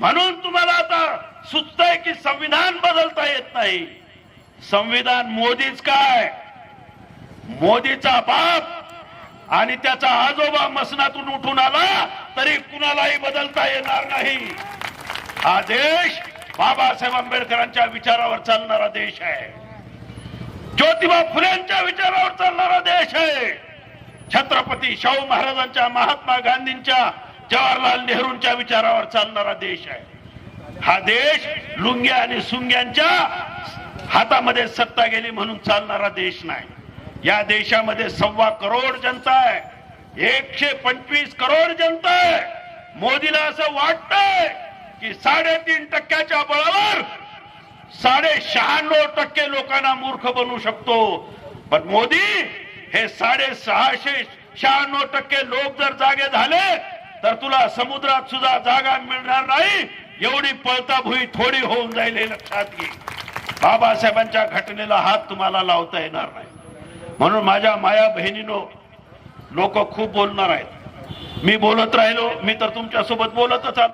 म्हणून तुम्हाला आता सुचतंय की संविधान बदलता येत नाही. संविधान मोदीच काय? मोदीचा बाप आणि त्याचा आजोबा मसनातून उठून आला तरी कुणालाही बदलता येणार नाही. हा देश बाबासाहेब आंबेडकरांच्या विचारावर चालणारा देश आहे. ज्योतिबा फुलेंच्या विचारावर चालणारा देश आहे. छत्रपती शाहू महाराजांच्या महात्मा गांधींच्या जवाहरलाल नेहरूंच्या विचारावर चालणारा देश आहे. हा देश लुंग्या आणि सुंग्यांच्या हातामध्ये सत्ता गेली म्हणून चालणारा देश नाही. या देशामध्ये सव्वा करोड जनता आहे. एकशे पंचवीस करोड जनता आहे. मोदीला असं वाटतंय की साडेतीन टक्क्याच्या बळावर साडे शहाण्णव टक्के लोकांना मूर्ख बनवू शकतो. पण मोदी हे साडे सहाशे शहाण्णव टक्के लोक जर जागे झाले तर तुला समुद्रात सुद्धा जागा मिळणार नाही. एवढी पळता भुई थोडी होऊन जाईल हे लक्षात घे. बाबासाहेबांच्या घटनेला हात तुम्हाला लावता येणार नाही. म्हणून माझ्या माया बहिणीनो लोक खूप बोलणार आहेत. मी बोलत राहिलो मी तर तुमच्यासोबत बोलतच आलो.